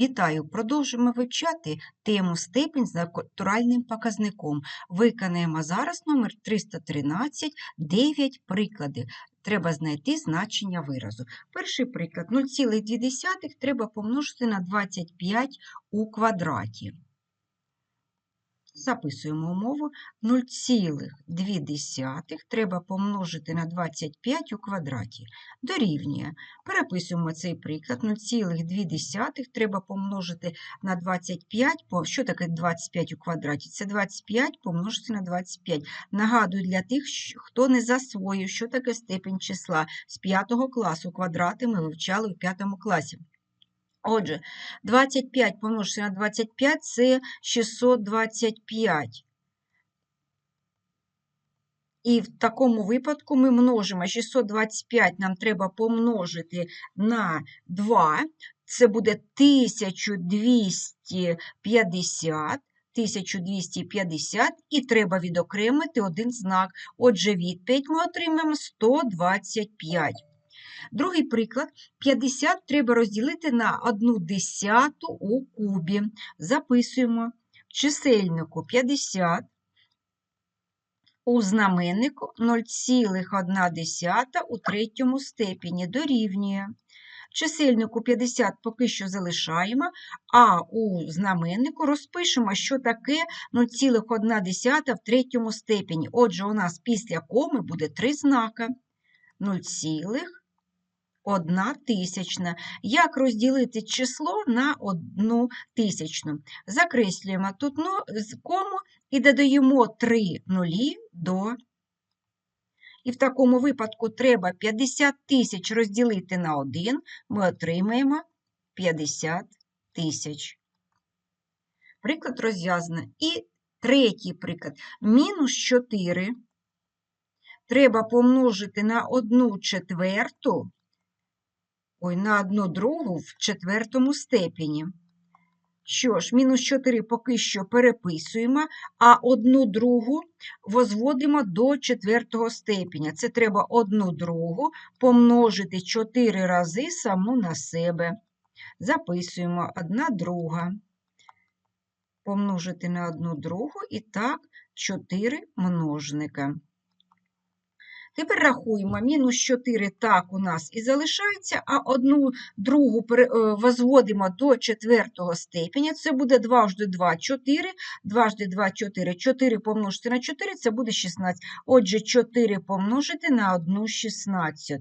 Вітаю! Продовжуємо вивчати тему степень з натуральним показником. Виконаємо зараз номер 313, 9 приклади. Треба знайти значення виразу. Перший приклад 0,2 треба помножити на 25 у квадраті. Записуємо умову 0,2 треба помножити на 25 у квадраті. Дорівнює. Переписуємо цей приклад. 0,2 треба помножити на 25. Що таке 25 у квадраті? Це 25 помножити на 25. Нагадую для тих, хто не засвоїв, що таке степень числа. З 5 класу квадрати ми вивчали у 5 класі. Отже, 25 помножити на 25 це 625. І в такому випадку ми множимо 625, нам треба помножити на 2, це буде 1250. 1250 і треба відокремити один знак. Отже, відповідь ми отримаємо 125. Другий приклад: 50 треба розділити на 1 десяту у кубі. Записуємо в чисельнику 50, у знаменнику 0,1 у третьому степені дорівнює. Чисельнику 50 поки що залишаємо, а у знаменнику розпишемо, що таке 0,1 в третьому степені. Отже, у нас після коми буде три знака. 0,1 одна тисячна. Як розділити число на одну тисячну? Закреслюємо тут кому і додаємо 3 нулі до. І в такому випадку треба 50 тисяч розділити на 1, ми отримаємо 50 тисяч. Приклад розв'язано. І третій приклад. Мінус 4 треба помножити на 1 четверту ой, на одну другу в четвертому степені. Що ж, мінус 4 поки що переписуємо, а одну другу возводимо до четвертого степеня. Це треба одну другу помножити 4 рази саму на себе. Записуємо одна друга. Помножити на одну другу і так 4 множника. Тепер рахуємо, мінус 4 так у нас і залишається, а одну другу е, возводимо до четвертого степеня. Це буде 2 жди 2 4, 2 жди 2 4, 4 помножити на 4 це буде 16. Отже, 4 помножити на 1 16.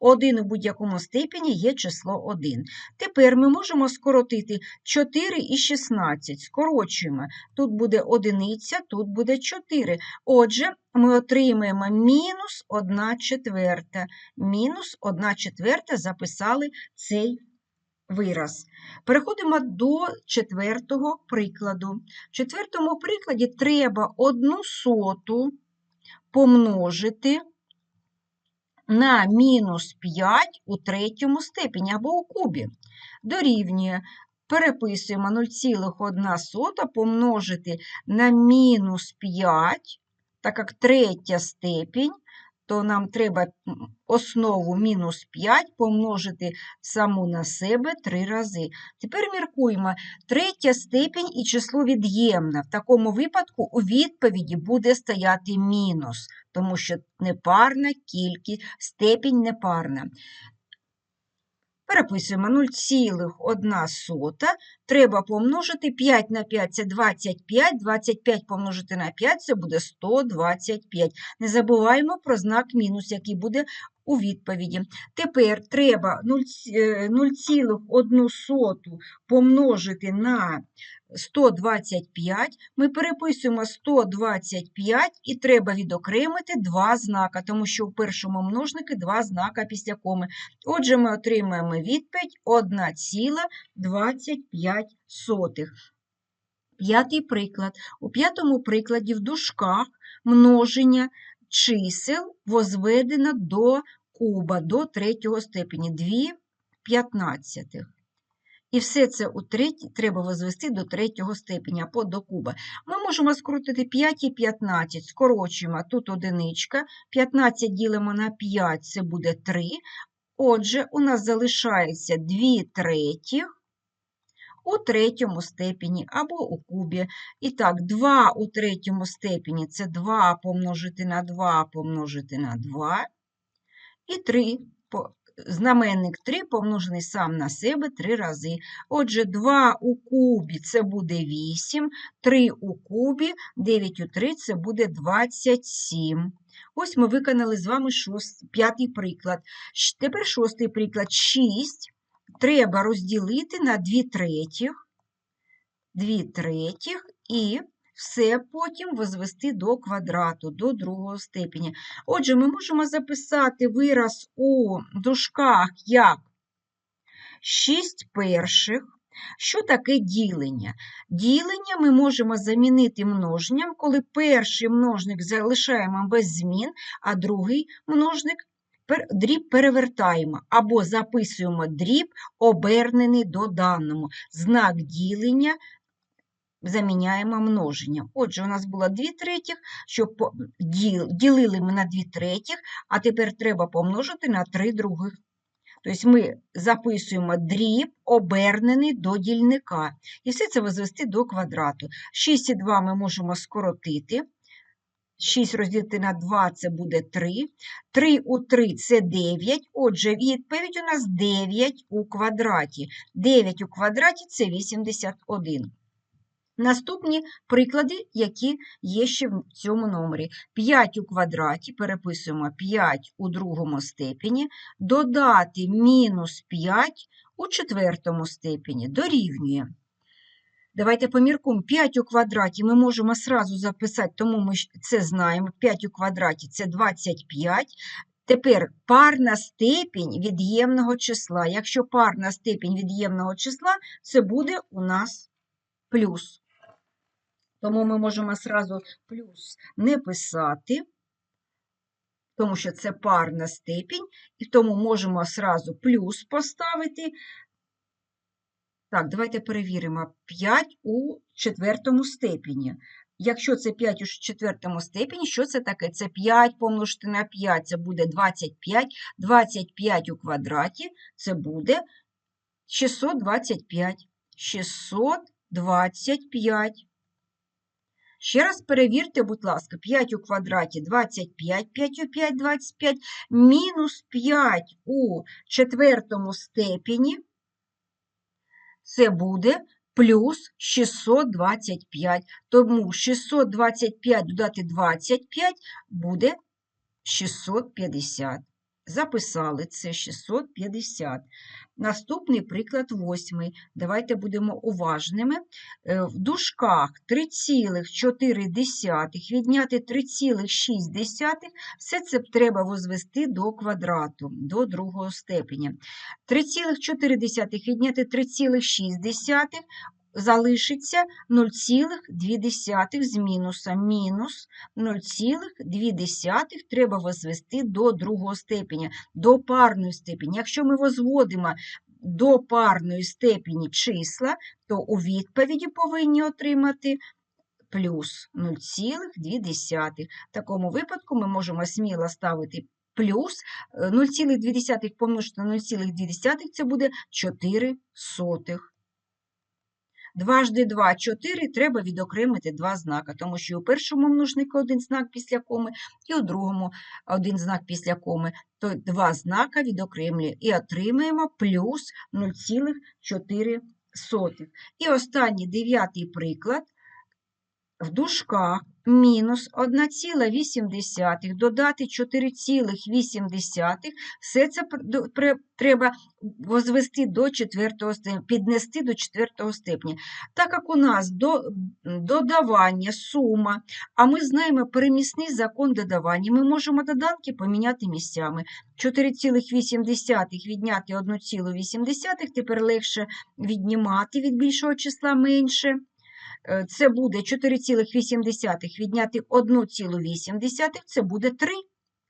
1 у будь-якому степені є число 1. Тепер ми можемо скоротити 4 і 16. Скорочуємо. Тут буде одиниця, тут буде 4. Отже, ми отримаємо мінус 1 четверта. Мінус 1 четверта записали цей вираз. Переходимо до четвертого прикладу. В четвертому прикладі треба одну соту помножити на мінус 5 у третьому степені або у кубі. Дорівнює. Переписуємо 0,1 помножити на мінус 5 так як третя степінь, то нам треба основу мінус 5 помножити саму на себе три рази. Тепер міркуємо, третя степінь і число від'ємне. В такому випадку у відповіді буде стояти мінус, тому що непарна кількість, степінь непарна. Переписуємо 0,1. Треба помножити 5 на 5 це 25, 25 помножити на 5 це буде 125. Не забуваємо про знак мінус, який буде у відповіді. Тепер треба 0,1 е, помножити на 125. Ми переписуємо 125 і треба відокремити два знака, тому що у першому множнику два знака після коми. Отже, ми отримаємо відповідь 1,25. П'ятий приклад. У п'ятому прикладі в дужках множення чисел возведено до куба, до третього степені 2 п'ятнадцятих. І все це у третій треба возвести до третього степеня або до куба. Ми можемо скрутити 5 і 15, скорочуємо тут одиничка, 15 ділимо на 5, це буде 3. Отже, у нас залишається 2 третіх у третьому степені або у кубі. І так, 2 у третьому степені це 2 помножити на 2 помножити на 2. І 3 знаменник 3 помножений сам на себе 3 рази. Отже, 2 у кубі це буде 8, 3 у кубі, 9 у 3 це буде 27. Ось ми виконали з вами шост, п'ятий приклад. Тепер шостий приклад 6 треба розділити на 2 третіх, 2 третіх і все потім возвести до квадрату, до другого степені. Отже, ми можемо записати вираз у дужках як 6 перших. Що таке ділення? Ділення ми можемо замінити множенням, коли перший множник залишаємо без змін, а другий множник дріб перевертаємо або записуємо дріб, обернений до даному. Знак ділення заміняємо множенням. Отже, у нас було 2 третіх, що ділили ми на 2 третіх, а тепер треба помножити на 3 других. Тобто ми записуємо дріб, обернений до дільника. І все це возвести до квадрату. 6,2 ми можемо скоротити. 6 розділити на 2 це буде 3. 3 у 3 це 9. Отже, відповідь у нас 9 у квадраті. 9 у квадраті це 81. Наступні приклади, які є ще в цьому номері. 5 у квадраті, переписуємо 5 у другому степені, додати мінус 5 у четвертому степені, дорівнює. Давайте поміркуємо 5 у квадраті ми можемо сразу записати, тому ми це знаємо. 5 у квадраті це 25. Тепер парна степінь від'ємного числа. Якщо парна степінь від'ємного числа, це буде у нас плюс. Тому ми можемо сразу плюс не писати, тому що це парна степінь, і тому можемо сразу плюс поставити. Так, давайте перевіримо 5 у четвертому степені. Якщо це 5 у четвертому степені, що це таке? Це 5 помножити на 5, це буде 25. 25 у квадраті це буде 625. 625. Ще раз перевірте, будь ласка, 5 у квадраті 25, 5 у 5 25, мінус 5 у четвертому степені. Це буде плюс 625. Тому 625 додати 25 буде 650. Записали це 650. Наступний приклад восьмий. Давайте будемо уважними. Е, в дужках 3,4 відняти 3,6, все це треба возвести до квадрату, до другого степеня. 3,4 відняти 3,6 залишиться 0,2 з мінусом. Мінус 0,2 треба возвести до другого степеня, до парної степені. Якщо ми возводимо до парної степені числа, то у відповіді повинні отримати плюс 0,2. В такому випадку ми можемо сміло ставити плюс 0,2 е, помножити на 0,2 це буде 4 сотих. Дважди 2 – 4, треба відокремити два знака, тому що у першому множнику один знак після коми, і у другому один знак після коми. То два знака відокремлює і отримаємо плюс 0,4. І останній дев'ятий приклад в дужках мінус 1,8 додати 4,8, все це треба возвести до четвертого степеня, піднести до четвертого степеня. Так як у нас до, додавання, сума, а ми знаємо перемісний закон додавання, ми можемо доданки поміняти місцями. 4,8 відняти 1,8, тепер легше віднімати від більшого числа менше. Е, це буде 4,8 відняти 1,8, це буде 3.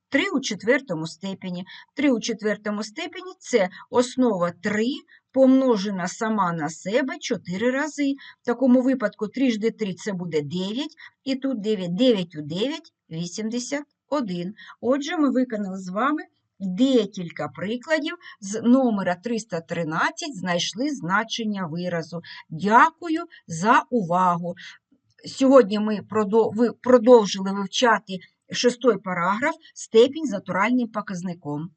3 у четвертому степені. 3 у четвертому степені це основа 3 помножена сама на себе 4 рази. В такому випадку 3 жди 3 це буде 9, і тут 9, 9 у 9 81. Отже, ми виконали з вами декілька прикладів. З номера 313 знайшли значення виразу. Дякую за увагу. Сьогодні ми продовжили вивчати шостий параграф степінь з натуральним показником.